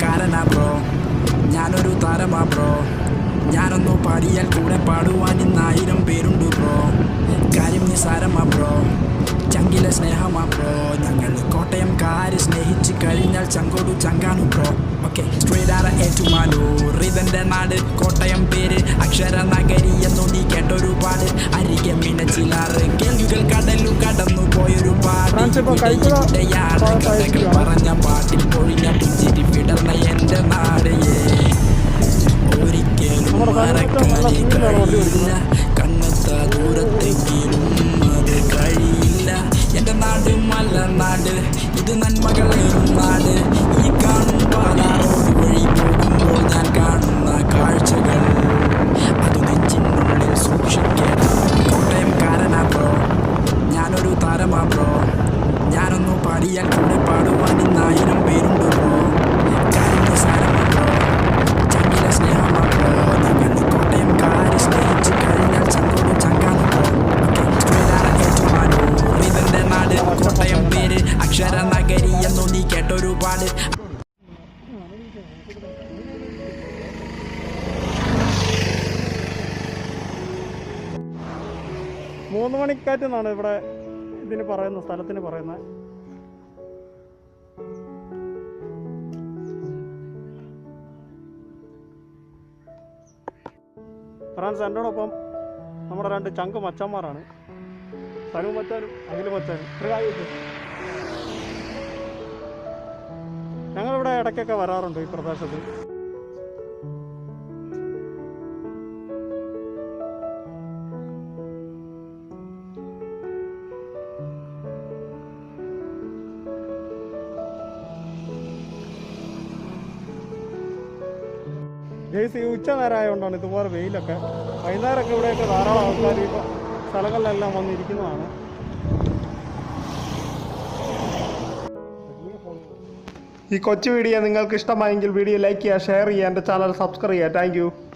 കോട്ടയംകാരനാ bro. ഞാനൊരു താരമാ bro. ഞാനൊന്നു പാടിയാൽ കൂടെ പാടുവാൻ ഇന്നായിരം പേരുണ്ട് ബ്രോ. കാര്യം നിസാരമാ ബ്രോ. ചങ്കിലെ സ്നേഹമാ ബ്രോ. ഞങ്ങൾ കോട്ടയംകാര് സ്നേഹിച്ച് കഴിഞ്ഞാൽ ചങ്കോടു ചങ്കാനു ബ്രോ. ഓക്കെ സ്ട്രീറ്റ് ഏറ്റുമാനൂർ ഇതെന്റെ നാട് കോട്ടയം പേര് അക്ഷര നഗരി എന്നു നീ കേട്ടൊരു പാട് അരികെ മിനച്ചിലാറ് കേൾവികൾ കടലു കടന്നു പോയൊരു പാട് ഫ്രാൻസ് ഇപ്പോ ഇവിടെ കഴിച്ചത് ഇവിടെയാണ് പാ- കഥകൾ കഴിക്കുകയാണ്. പറഞ്ഞ പാട്ടിൽ പൊഴിഞ്ഞ പുഞ്ചിരി വിടർന്ന എന്റെ നാട് ഏ. ഒരിക്കലും വണ്ടി കഴിയില്ല കണ്ണത്ത ദൂരത്തെങ്കിലും അത് കഴിയില്ല. എന്റെ നാട് മല്ല നാട് ഇത് നന്മകളെ നാട്. ഈ കാണും പാലാറോഡ് വഴി പോകുമ്പോൾ ഞാൻ കാണുന്ന കാഴ്ചകൾ. അത് നെഞ്ചിനുള്ളിൽ സൂക്ഷിക്കണം കോട്ടയംകാരനാ ബ്രോ. ഞാനൊരു താരമാ ബ്രോ. ഞാനൊന്നു പാടിയാൽ കൂടെ പാടുവാൻ ആയിരം പേരുണ്ട് നഗരി മൂന്ന് മണിക്കാറ്റ് എന്നാണ് ഇവിടെ ഇതിന് പറയുന്ന സ്ഥലത്തിന് പറയുന്നത് ഫ്രാൻസ് എന്നോടൊപ്പം നമ്മുടെ രണ്ട് ചങ്ക് മച്ചന്മാരാണ്. സനു മച്ചാനും അഖിൽ മച്ചാനും. ഞങ്ങളിവിടെ ഇടയ്ക്കൊക്കെ വരാറുണ്ട് ഈ പ്രദേശത്ത്. ജെയ്സ് ഈ ഉച്ച നേരമായതുകൊണ്ടാണ് ഇതുപോലെ വെയിലൊക്കെ. വൈകുന്നേരമൊക്കെ ഇവിടെയൊക്കെ ധാരാളം ആൾക്കാർ ഈ സ്ഥലങ്ങളിലെല്ലാം വന്നിരിക്കുന്നതാണ്. ഈ കൊച്ചു വീഡിയോ നിങ്ങൾക്ക് ഇഷ്ടമായെങ്കിൽ വീഡിയോ ലൈക്ക് ചെയ്യുക ഷെയർ ചെയ്യുക എന്റെ ചാനൽ സബ്സ്ക്രൈബ് ചെയ്യുക. താങ്ക്